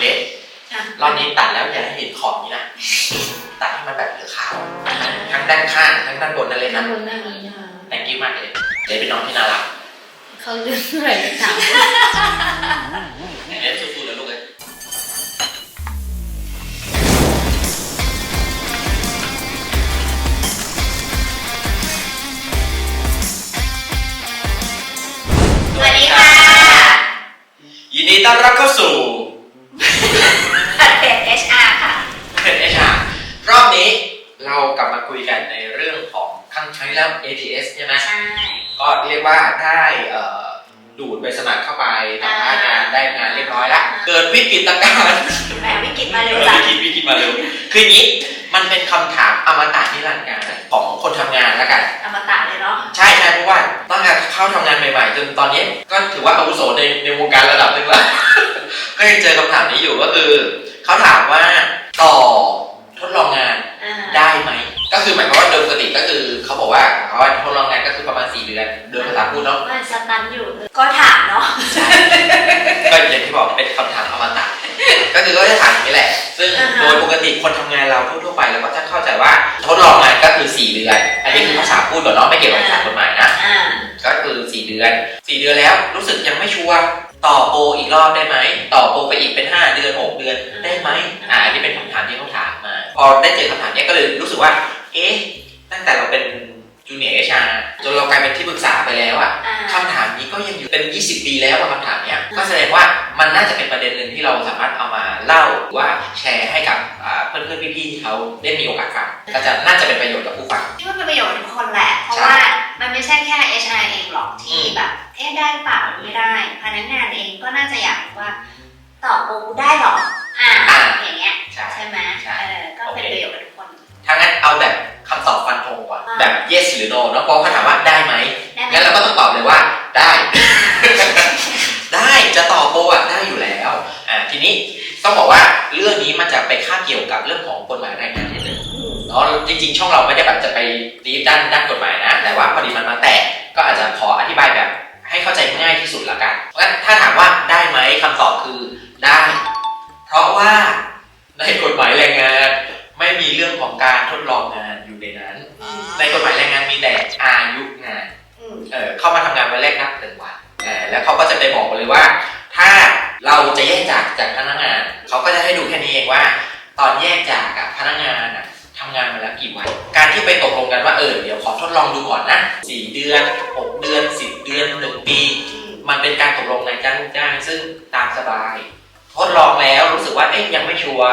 เล็กอะรอบนี้ตัดแล้วอย่าให้เห็นขอบนี้นะ ตัดให้มันแบบเหลือขาวทั้งด้านข้างทั้งด้านบนนั่นเลยข้านะงบนไม่มีนะคะแต่กิ้วมากเลยเล็กเป็นน้องที่น่ารักเขาเลือกอะไรถาม ครั้งที่แล้ว ATS ใช่ไหมใช่ก็เรียกว่าได้เอ่อดูดใบสมัครเข้าไปทำงานได้งานเรียบร้อยแล้วเกิดวิกฤตการณ์แหมวิกฤตมาเร็ววิจังกฤตวิกฤตมาเร็วคืออย่างนี้มันเป็นคำถามอมตะนิรันดร์การของคนทำงานแล้วกันอมตะเลยเนาะใช่ใช่เพราะว่าตั้งแต่เข้าทำงานใหม่ๆ จนตอนนี้ก็ถือว่าอาวุโสในในวงการระดับหนึ่งแล้วก็ยังเจอคำถามนี้อยู่ก็คือเขาถามว่าต่อทดลองงานอ่าได้ไหมก็คือหมายความว่าโดยปกติก็คือเขาบอก ว่าเขาทดลองงานก็คือประมาณ 4 เดือนโดยภาษาพูดเนาะมันสตันอยู่ ก็ถามเนาะก็อย่างที่บอกเป็นคำถามอมตะก็คือก็จะถามอย่างนี้แหละ ซึ่งโดยปกติคนทำงานเราทั่วๆไปเราก็จะเข้าใจว่าทดลองงานก็คือ 4 เดือน อันนี้คือภาษาพูดก่อนเนาะไม่เกี่ยวกับภาษากฎหมายนะก็คือ 4 เดือน 4 เดือนแล้วรู้สึกยังไม่ชัวร์ต่อโปรอีกรอบได้ไหม ต่อโปรไปอีกเป็น 5 เดือน 6 เดือนได้ไหมอ่าอันนี้เป็นคำถามที่เขาถามมา พอได้เจอคำถามนี้ก็เลยรู้สึกว่า เอ๊ะ ตั้งแต่เราเป็น กลายเป็นที่ปรึกษาไปแล้วอะอ่าคำถามนี้ก็ยังอยู่เป็น 20 ปีแล้วอะคำถามเนี้ยก็แสดงว่ามันน่าจะเป็นประเด็นหนึ่งที่เราสามารถเอามาเล่าหรือว่าแชร์ให้กับอ่าเพื่อนๆพี่ๆที่เขาได้มีโอกาสฟังก็จะน่าจะเป็นประโยชน์กับผู้ฟังที่ว่าเป็นประโยชน์กับทุกคนแหละ เพราะใช่ว่ามันไม่ใช่แค่ HR เองหรอกที่อืมแบบเอ๊ะได้เปล่าหรือไม่ได้ พนักงานเองก็น่าจะอยากรู้ว่าตอบโอ้ได้หรออ่าอ่าอย่างเงี้ยใช่ใช่ไหมใช่เออก็เป็นประโยชน์กับทุกคนถ้างั้นเอาแบบ คำตอบฟันธงก่อนอ่าแบบ yes หรือ no เนาะเพราะเขาถามว่าได้ไหมได้ไหมงั้นเราก็ต้องตอบเลยว่าได้ ได้จะตอบโปรอะได้อยู่แล้วอ่าทีนี้ต้องบอกว่าเรื่องนี้มันจะไปคาบเกี่ยวกับเรื่องของกฎหมายแรงงานนิดนึงอืมเนาะจริง ๆ ช่องเราไม่ได้แบบจะไปดีฟด้านด้านกฎหมายนะ แต่ว่าพอดีมันมาแตะก็อาจจะขออธิบายแบบให้เข้าใจง่ายที่สุดละกันเพราะฉะนั้นถ้าถามว่าได้ไหมคำตอบคือได้ เพราะว่าในกฎหมายแรงงาน ไม่มีเรื่องของการทดลองงานอยู่ ในนั้น ในกฎหมายแรงงานมีแต่อายุงานอืมเออเข้ามาทำงานวันแรกนับหนึ่งวันเออแล้วเขาก็จะไปบอกเลยว่า ถ้าเราจะแยกจากจากพนักงาน เขาก็จะให้ดูแค่นี้เองว่า ตอนแยกจากกับพนักงานน่ะทำงานมาแล้วกี่วัน การที่ไปตกลงกันว่าเออเดี๋ยวขอทดลองดูก่อนนะสี่เดือนหกเดือนสิบเดือนหนึ่งปีอืมมันเป็นการตกลงในจ้างลูกจ้างซึ่งตามสบาย ทดลองแล้วรู้สึกว่าเอ๊ยยังไม่ชัวร์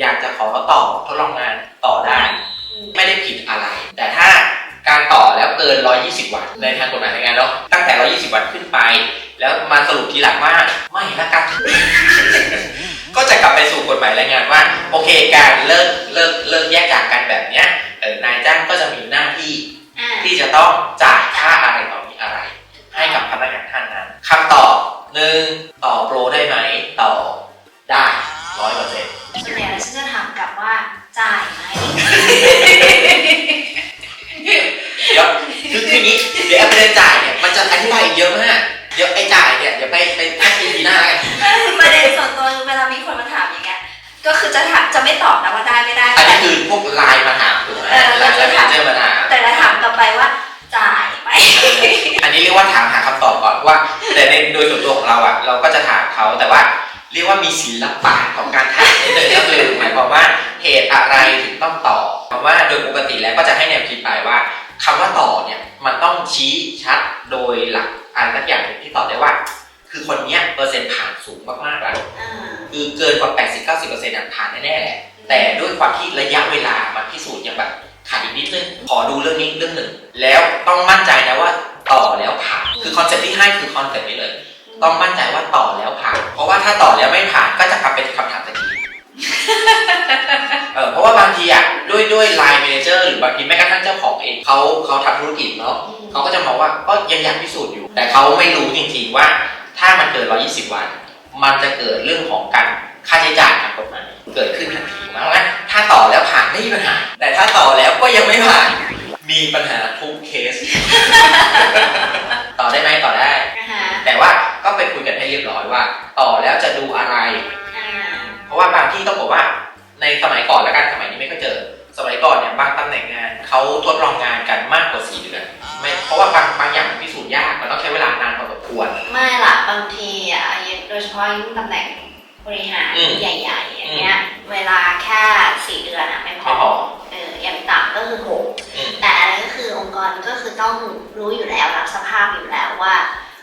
อยากจะขอต่อทดลองงานต่อได้อืม ไม่ได้ผิดอะไร แต่ถ้าการต่อแล้วเกิน 120 วันในทางกฎหมายแรงงานเนาะตั้งแต่ 120 วันขึ้นไป แล้วมาสรุปทีหลังว่าไม่ละกัน ก็จะกลับไปสู่กฎหมายแรงงานว่า โอเค การเลิกเลิกเลิกแยกจากกันแบบเนี้ยเออนายจ้างก็จะมีหน้าที่อ่าที่จะต้องจ่ายค่าอะไรต่อมีอะไร ให้กับพนักงานท่านนั้นคำตอบหนึ่งต่อโปรได้ไหมต่อได้ร้อยเปอร์เซ็นต์ส่วนใหญ่แล้วฉันจะถามกลับว่าจ่ายไหม เดี๋ยวคือคืออย่างนี้เดี๋ยว ไอ้ประเด็นจ่ายเนี่ยมันจะอธิบายอีกเยอะมากเดี๋ยวไอ้จ่ายเนี่ยเดี๋ยวไปไปแค่ปีหน้ากันประเด็นส่วนตัวเวลามีคนมาถามอย่างเงี้ย ก็คือจะถามจะไม่ตอบนะว่าได้ไม่ได้อันนี้คือพวกไลน์มาถามถูกไหมเออไลน์เมนเจอร์มาถามแต่จะถามกลับไปว่าจ่ายไหมอันนี้เรียกว่าถามหาคำตอบก่อนว่า แต่ในโดยส่วนตัวของเราอะเราก็จะถามเขาแต่ว่าเรียกว่ามีศิลปะของการถามนิดนึงก็คือหมายความว่าเหตุอะไรถึงต้องต่อเพราะว่าโดยปกติแล้วก็จะให้แนวคิดไปว่า คำว่าต่อเนี่ยมันต้องชี้ชัดโดยหลักอะไรสักอย่างหนึ่งที่ตอบได้ว่า คือคนเนี้ยเปอร์เซ็นต์ผ่านสูงมากๆแล้วอ่าคือเกินกว่า 80-90%อะผ่านแน่ๆแหละแต่ด้วยความที่ระยะเวลามันพิสูจน์ยังแบบขาดอีกนิดนึงขอดูเรื่องนี้เรื่องหนึ่ง แล้วต้องมั่นใจนะว่าต่อแล้วผ่าน คือคอนเซ็ปต์ที่ให้คือคอนเซ็ปต์นี้เลย ต้องมั่นใจว่าต่อแล้วผ่าน เพราะว่าถ้าต่อแล้วไม่ผ่านก็จะกลับเป็นคำถามตะกี้ เออเพราะว่าบางทีอะด้วยด้วยไลน์ a ม a เจอร์หรือบางทีแม้กระทั่งเจ้าของเองเขาเขาทำธุรกิจเนาะเขาก็จะมองว่าก็ยังอยากพิสูจน์อยู่ แต่เขาไม่รู้จริงๆว่า ถ้ามันเกิน 120 วัน มันจะเกิดเรื่องของการค่าใช้จ่ายทางกฎหมายเกิดขึ้นทันทีถูกไหมว่าถ้าต่อแล้วผ่านไม่มีปัญหา แต่ถ้าต่อแล้วก็ยังไม่ผ่านมีปัญหาทุกเคสำแหน่งบริหารอืมใหญ่ๆอย่างเงี้ยเวลาแค่สี่เดือนอะไม่พไม่อพอ เอออย่างต่ำก็คือหก อืมแต่อันนั้นก็คือองค์กรก็คือต้องรู้อยู่แล้วรับสภาพอยู่แล้วว่า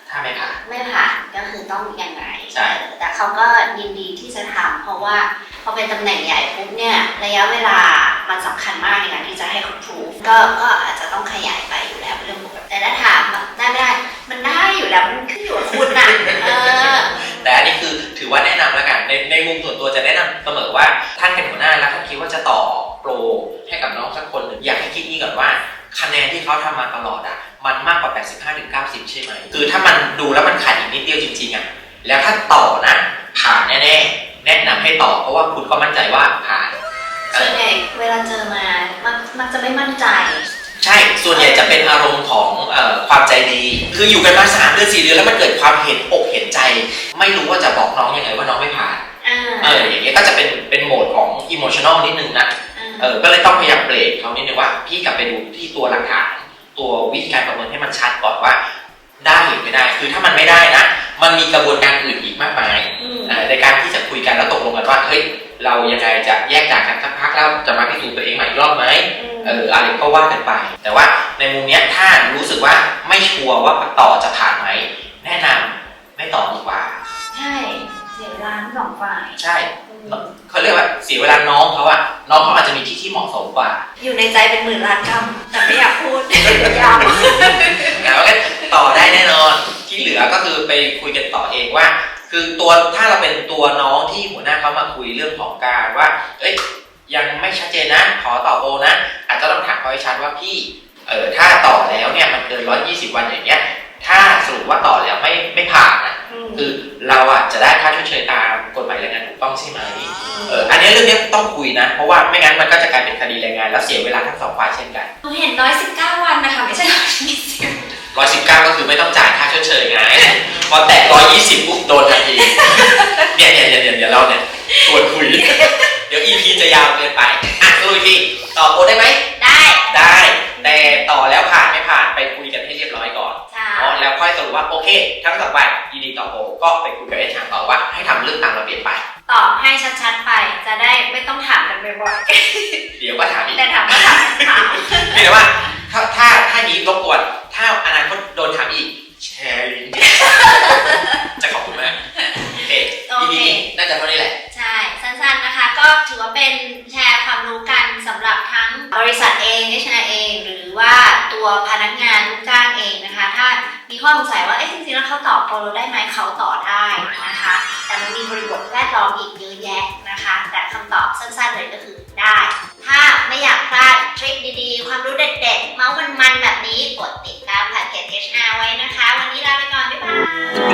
ถ้าไม่ผ่าน ไม่ผ่านก็คือต้องยังไงใช่เออแต่เขาก็ยินดีที่จะทำเพราะว่าพอเป็นตำแหน่งใหญ่ปุ๊บเนี่ยระยะเวลามันสำคัญมากในการที่จะให้เขาพูฟก็ก็อาจจะต้องขยายไปอยู่แล้วเรื่องปกติแต่ถ้าถามว่าได้ไม่ได้ มันได้อยู่แล้วมันขึ้นอยู่กับคุณน่ะ เสมอว่าท่านเป็นหัวหน้าแล้วท่านคิดว่าจะต่อโปรให้กับน้องสักคนหนึ่งอยากให้คิดนี้ก่อนว่าคะแนนที่เขาทำมาตลอดอะมันมากกว่า 85ถึง90 ใช่ไหม คือถ้ามันดูแล้วมันขาดอีกนิดเดียวจริงๆอะแล้วถ้าต่อนะ ผ่านแน่ ๆ แนะนำให้ต่อเพราะว่าคุณก็มั่นใจว่าผ่านเอส่วอนใหญ่เวลาเจอมามันมันจะไม่มั่นใจ ใช่ ส่วนใหญ่จะเป็นอารมณ์ของเอ่อความใจดี คืออยู่กันมาสามเดือนสี่เดือนแล้วมันเกิดความเห็นอกเห็นใจ ไม่รู้ว่าจะบอกน้องยังไงว่าน้องไม่ผ่านอ่า เอออย่างเงี้ยก็จะเป็นเป็นโหมดของอิโมชันอลนิดนึงนะเออก็เลยต้องพยายามเบรกเขานิดนึงว่าพี่กลับไปดูที่ตัวหลักฐานตัววิธีการประเมินให้มันชัดก่อนว่า ได้หรือไม่ได้คือถ้ามันไม่ได้นะมันมีกระบวนการอื่นอีกมากมายอืมเอ่อในการที่จะคุยกันแล้วตกลงกันว่าเฮ้ยเรายังไงจะแยกจากกันสักพักแล้วจะมาพิสูจน์ตัวเองใหม่อีกรอบไหมเอออะไรก็ว่ากันไป แต่ว่าในมุมเนี้ยถ้ารู้สึกว่าไม่ชัวร์ว่าต่อจะผ่านไหมแนะนำไม่ต่อดีกว่า ใช่เสียเวลาทั้งสองฝ่ายใช่เขาเรียกว่าเสียเวลาน้องเขาอะน้องเขาอาจจะมีที่ที่เหมาะสมกว่า อยู่ในใจเป็นหมื่นล้านคำแต่ไม่อยากพูดยาวแต่ว่าก็ต่อได้แน่นอนที่เหลือก็คือไปคุยกันต่อเองว่า คือตัวถ้าเราเป็นตัวน้องที่หัวหน้าเขามาคุยเรื่องของการว่าเอ้ยยังไม่ชัดเจนนะขอต่อโอนะอาจจะต้องถามเขาให้ชัดว่าพี่เออถ้าต่อแล้วเนี่ยมันเกิน120วันอย่างเงี้ย ถ้าสรุปว่าต่อแล้วไม่ไม่ผ่านนะ คือเราอะจะได้ค่าชดเชยตามกฎหมายแรงงานถูกต้องใช่ไหมเอออันนี้เรื่องนี้ต้องคุยนะ เพราะว่าไม่งั้นมันก็จะกลายเป็นคดีแรงงาน แล้วเสียเวลาทั้งสองฝ่ายเช่นกันหนูเห็นร้อยสิบเก้าวันนะคะไม่ใช่ร้อยยี่สิบร้อยสิบเก้าก็คือไม่ต้องจ่ายค่าชดเชยไงพอแตะร้อยยี่สิบปุ๊บโดนทันทีเนี่ยเนี่ยเนี่ยเนี่ยเดี๋ยวเราเนี่ยชวนคุย เดี๋ยว EP จะยาวเกินไปอะสรุปอีกทีต่อโปรได้ไหมได้ได้ เค ทั้งสองฝ่ายยินดีต่อโปรก็ไปคุยกับเอชาต่อว่าให้ทำเรื่องตามระเบียบไป ตอบให้ชัดๆไปจะได้ไม่ต้องถามกันบ่อยเดี๋ยวก็ถามอีๆกแต่ถามก็ถามถามเพียงแต่ว่าถ้าถ้า ข้อสงสัยว่าเอ๊ะจริงๆแล้วเขาตอบโปโลได้ไหมเขาต่อได้นะคะ แต่มันมีบริบทแวดล้อมอีกเยอะแยะนะคะ แต่คำตอบสั้นๆเลยก็คือได้ ถ้าไม่อยากพลาดทริคดีๆ ความรู้เด็ดๆ เมาส์มันๆแบบนี้กดติดตามแพ็กเกจ HR ไว้นะคะ วันนี้ลาไปก่อน บ๊ายบาย